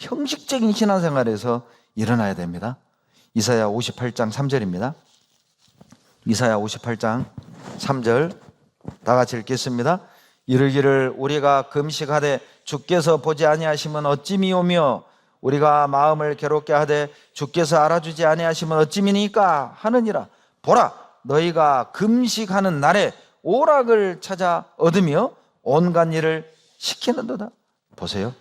형식적인 신앙생활에서 일어나야 됩니다. 이사야 58장 3절입니다. 이사야 58장 3절 다 같이 읽겠습니다. 이르기를 우리가 금식하되 주께서 보지 아니하시면 어찌 미오며 우리가 마음을 괴롭게 하되 주께서 알아주지 아니하시면 어찌 미니까 하느니라 보라 너희가 금식하는 날에 오락을 찾아 얻으며 온갖 일을 시키는도다 보세요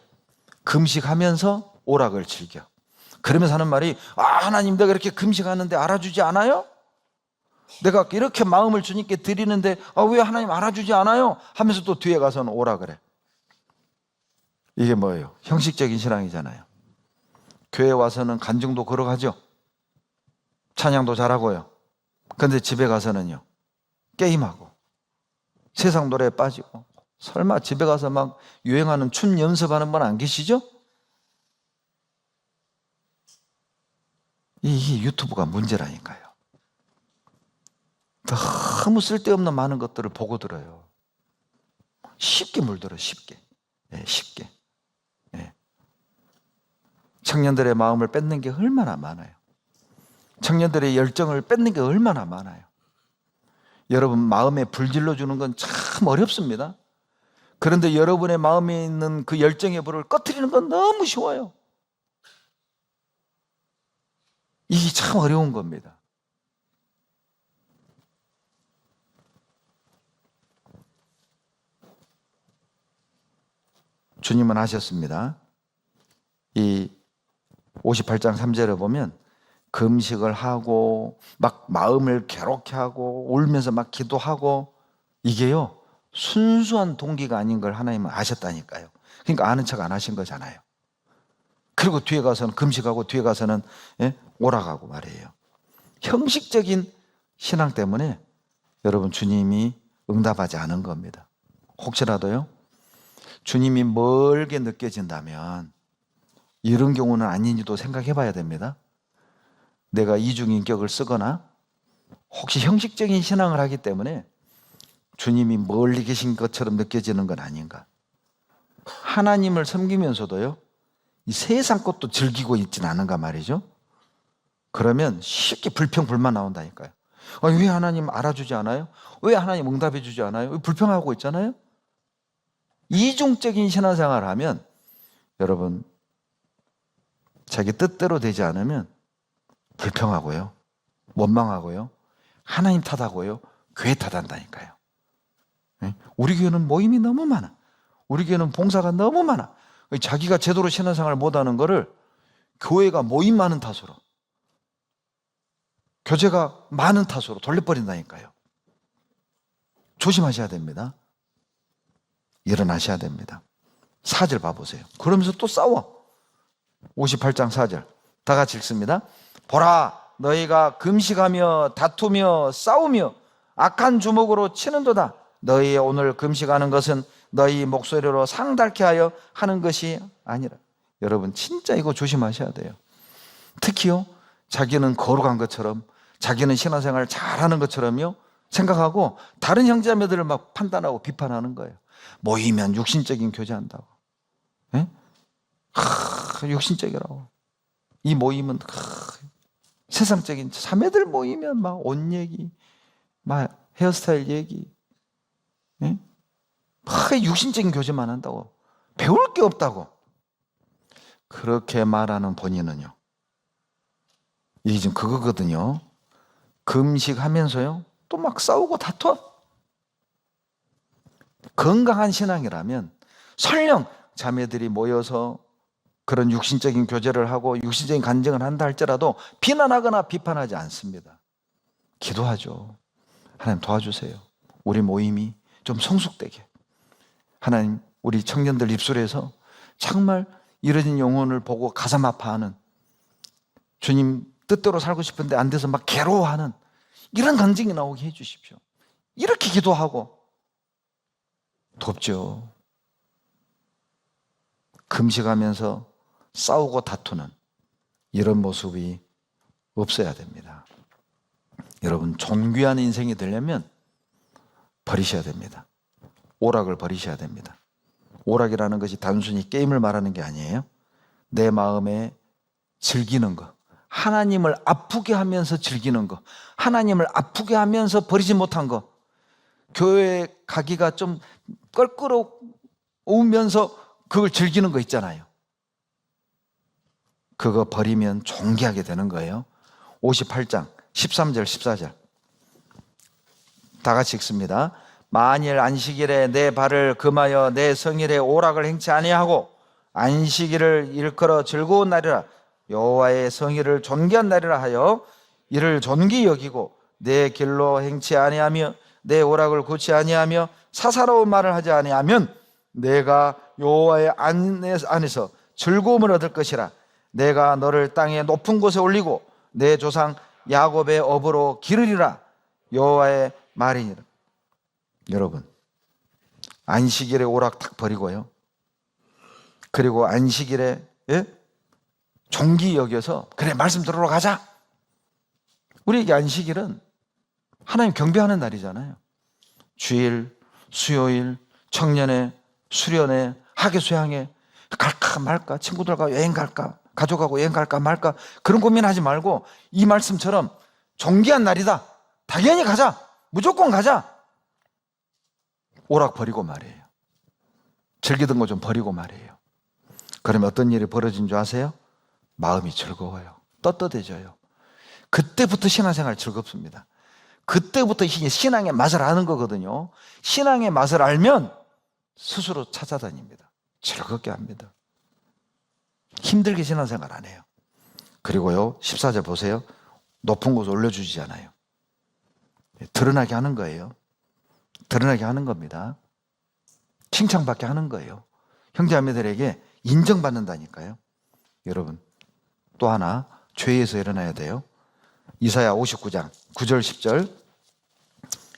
금식하면서 오락을 즐겨 그러면서 하는 말이 아 하나님 내가 이렇게 금식하는데 알아주지 않아요? 내가 이렇게 마음을 주님께 드리는데 아, 왜 하나님 알아주지 않아요? 하면서 또 뒤에 가서는 오라 그래. 이게 뭐예요? 형식적인 신앙이잖아요. 교회 와서는 간증도 걸어가죠. 찬양도 잘하고요. 근데 집에 가서는요. 게임하고 세상 노래에 빠지고 설마 집에 가서 막 유행하는 춤 연습하는 분 안 계시죠? 이게 유튜브가 문제라니까요. 너무 쓸데없는 많은 것들을 보고 들어요. 쉽게 물들어, 쉽게. 예, 쉽게. 예. 청년들의 마음을 뺏는 게 얼마나 많아요. 청년들의 열정을 뺏는 게 얼마나 많아요. 여러분, 마음에 불질러 주는 건 참 어렵습니다. 그런데 여러분의 마음에 있는 그 열정의 불을 꺼트리는 건 너무 쉬워요. 이게 참 어려운 겁니다. 주님은 하셨습니다. 이 58장 3절에 보면 금식을 하고 막 마음을 괴롭게 하고 울면서 막 기도하고 이게요 순수한 동기가 아닌 걸 하나님은 아셨다니까요. 그러니까 아는 척 안 하신 거잖아요. 그리고 뒤에 가서는 금식하고 뒤에 가서는 예? 오락하고 말이에요. 형식적인 신앙 때문에 여러분 주님이 응답하지 않은 겁니다. 혹시라도요 주님이 멀게 느껴진다면 이런 경우는 아닌지도 생각해 봐야 됩니다. 내가 이중인격을 쓰거나 혹시 형식적인 신앙을 하기 때문에 주님이 멀리 계신 것처럼 느껴지는 건 아닌가. 하나님을 섬기면서도요, 이 세상 것도 즐기고 있진 않은가 말이죠. 그러면 쉽게 불평불만 나온다니까요. 아니, 왜 하나님 알아주지 않아요? 왜 하나님 응답해 주지 않아요? 왜 불평하고 있잖아요? 이중적인 신앙생활을 하면 여러분 자기 뜻대로 되지 않으면 불평하고요. 원망하고요. 하나님 탓하고요. 교회 탓한다니까요. 예? 우리 교회는 모임이 너무 많아. 우리 교회는 봉사가 너무 많아. 자기가 제대로 신앙생활을 못하는 거를 교회가 모임 많은 탓으로 교제가 많은 탓으로 돌려버린다니까요. 조심하셔야 됩니다. 일어나셔야 됩니다. 4절 봐보세요. 그러면서 또 싸워. 58장 4절. 다 같이 읽습니다. 보라, 너희가 금식하며 다투며 싸우며 악한 주먹으로 치는도다. 너희 오늘 금식하는 것은 너희 목소리로 상달케 하여 하는 것이 아니라. 여러분, 진짜 이거 조심하셔야 돼요. 특히요, 자기는 거룩한 것처럼, 자기는 신앙생활 잘하는 것처럼요, 생각하고 다른 형제자매들을 막 판단하고 비판하는 거예요. 모이면 육신적인 교제한다고. 예? 하, 육신적이라고. 이 모임은 하, 세상적인 자매들 모이면 막 옷 얘기, 막 헤어스타일 얘기, 예? 막 육신적인 교제만 한다고. 배울 게 없다고. 그렇게 말하는 본인은요. 이게 지금 그거거든요. 금식하면서요. 또 막 싸우고 다퉈. 건강한 신앙이라면 설령 자매들이 모여서 그런 육신적인 교제를 하고 육신적인 간증을 한다 할지라도 비난하거나 비판하지 않습니다. 기도하죠. 하나님 도와주세요. 우리 모임이 좀 성숙되게. 하나님, 우리 청년들 입술에서 정말 이뤄진 영혼을 보고 가슴 아파하는 주님 뜻대로 살고 싶은데 안 돼서 막 괴로워하는 이런 간증이 나오게 해 주십시오. 이렇게 기도하고 돕죠. 금식하면서 싸우고 다투는 이런 모습이 없어야 됩니다. 여러분, 존귀한 인생이 되려면 버리셔야 됩니다. 오락을 버리셔야 됩니다. 오락이라는 것이 단순히 게임을 말하는 게 아니에요. 내 마음에 즐기는 거. 하나님을 아프게 하면서 즐기는 거. 하나님을 아프게 하면서 버리지 못한 거. 교회 가기가 좀 껄끄러우면서 그걸 즐기는 거 있잖아요. 그거 버리면 존귀하게 되는 거예요. 58장 13절 14절. 다 같이 읽습니다. 만일 안식일에 내 발을 금하여 내 성일에 오락을 행치 아니하고 안식일을 일컬어 즐거운 날이라 여호와의 성일을 존귀한 날이라 하여 이를 존귀 여기고 내 길로 행치 아니하며 내 오락을 굳이 아니하며 사사로운 말을 하지 아니하면 내가 여호와의 안에- 안에서 즐거움을 얻을 것이라 내가 너를 땅의 높은 곳에 올리고 내 조상 야곱의 업으로 기르리라 여호와의 말이니라. 여러분 안식일에 오락 탁 버리고요. 그리고 안식일에 예? 종기 여겨서 그래 말씀 들으러 가자. 우리에게 안식일은 하나님 경배하는 날이잖아요. 주일, 수요일, 청년회, 수련회, 학예 수양회. 갈까 말까? 친구들과 여행 갈까? 가족하고 여행 갈까 말까? 그런 고민하지 말고 이 말씀처럼 존귀한 날이다. 당연히 가자 무조건 가자. 오락 버리고 말이에요. 즐기던 거 좀 버리고 말이에요. 그러면 어떤 일이 벌어진 줄 아세요? 마음이 즐거워요. 떳떳해져요. 그때부터 신앙생활 즐겁습니다. 그때부터 이 신앙의 맛을 아는 거거든요. 신앙의 맛을 알면 스스로 찾아다닙니다. 즐겁게 합니다. 힘들게 신앙생활 안 해요. 그리고요, 14절 보세요. 높은 곳 올려주지 않아요. 드러나게 하는 거예요. 드러나게 하는 겁니다. 칭찬받게 하는 거예요. 형제자매들에게 인정받는다니까요. 여러분, 또 하나 죄에서 일어나야 돼요. 이사야 59장 9절 10절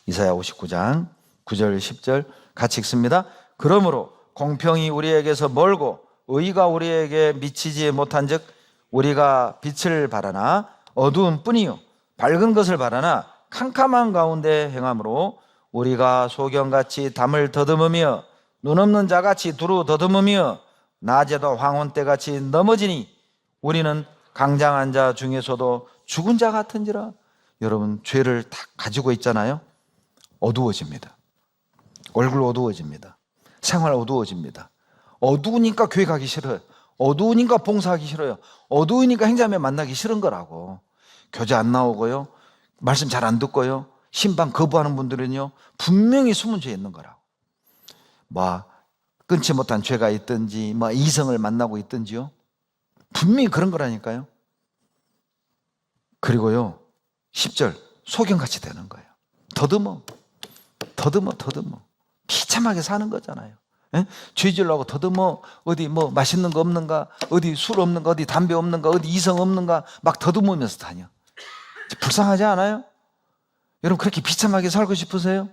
이사야 59장 9절 10절 같이 읽습니다. 그러므로 공평이 우리에게서 멀고 의가 우리에게 미치지 못한즉 우리가 빛을 바라나 어두운 뿐이요 밝은 것을 바라나 캄캄한 가운데 행함으로 우리가 소경같이 담을 더듬으며 눈 없는 자같이 두루 더듬으며 낮에도 황혼 때같이 넘어지니 우리는 강장한 자 중에서도 죽은 자 같은지라 여러분 죄를 다 가지고 있잖아요 어두워집니다 얼굴 어두워집니다 생활 어두워집니다 어두우니까 교회 가기 싫어요. 어두우니까 봉사하기 싫어요. 어두우니까 행자매 만나기 싫은 거라고. 교제 안 나오고요. 말씀 잘 안 듣고요. 신방 거부하는 분들은요. 분명히 숨은 죄 있는 거라고. 뭐 끊지 못한 죄가 있든지 뭐 이성을 만나고 있든지요. 분명히 그런 거라니까요. 그리고요. 10절 소경같이 되는 거예요. 더듬어. 더듬어 더듬어. 비참하게 사는 거잖아요. 예? 죄질라고 더듬어 어디 뭐 맛있는 거 없는가 어디 술 없는가 어디 담배 없는가 어디 이성 없는가 막 더듬으면서 다녀 불쌍하지 않아요? 여러분 그렇게 비참하게 살고 싶으세요?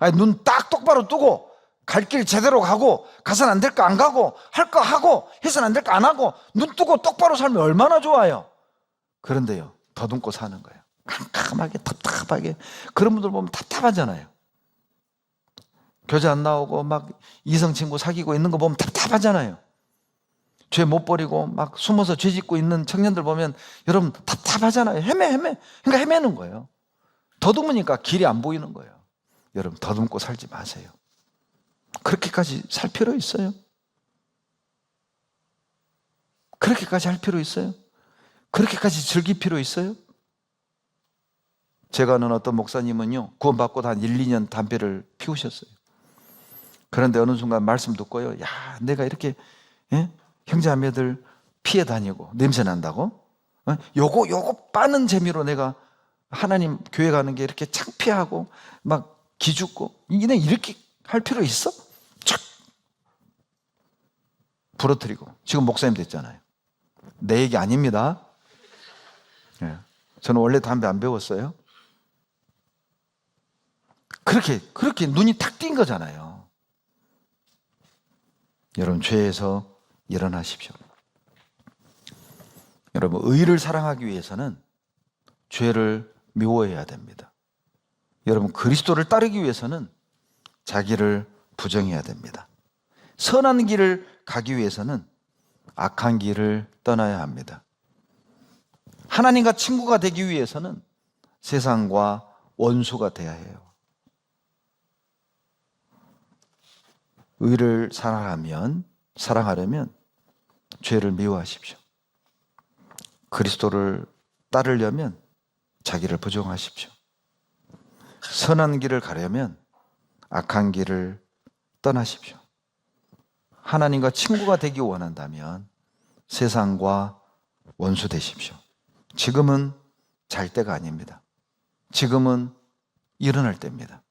아니 눈 딱 똑바로 뜨고 갈 길 제대로 가고 가선 안 될 거 안 가고 할 거 하고 해선 안 될 거 안 하고 눈 뜨고 똑바로 살면 얼마나 좋아요 그런데요 더듬고 사는 거예요 캄캄하게 답답하게 그런 분들 보면 답답하잖아요 교제 안 나오고 막 이성 친구 사귀고 있는 거 보면 답답하잖아요. 죄 못 버리고 막 숨어서 죄 짓고 있는 청년들 보면 여러분 답답하잖아요. 헤매 헤매. 그러니까 헤매는 거예요. 더듬으니까 길이 안 보이는 거예요. 여러분 더듬고 살지 마세요. 그렇게까지 살 필요 있어요? 그렇게까지 할 필요 있어요? 그렇게까지 즐길 필요 있어요? 제가 아는 어떤 목사님은요, 구원받고 한 1, 2년 담배를 피우셨어요. 그런데 어느 순간 말씀 듣고요. 야, 내가 이렇게 예? 형제자매들 피해 다니고 냄새 난다고? 어? 요거 요거 빠는 재미로 내가 하나님 교회 가는 게 이렇게 창피하고 막 기죽고 이네 이렇게 할 필요 있어? 착 부러뜨리고 지금 목사님 됐잖아요. 내 얘기 아닙니다. 예. 저는 원래 담배 안 배웠어요. 그렇게 그렇게 눈이 탁 띈 거잖아요. 여러분 죄에서 일어나십시오. 여러분 의를 사랑하기 위해서는 죄를 미워해야 됩니다. 여러분 그리스도를 따르기 위해서는 자기를 부정해야 됩니다. 선한 길을 가기 위해서는 악한 길을 떠나야 합니다. 하나님과 친구가 되기 위해서는 세상과 원수가 돼야 해요. 의를 사랑하면 사랑하려면 죄를 미워하십시오. 그리스도를 따르려면 자기를 부정하십시오. 선한 길을 가려면 악한 길을 떠나십시오. 하나님과 친구가 되기 원한다면 세상과 원수 되십시오. 지금은 잘 때가 아닙니다. 지금은 일어날 때입니다.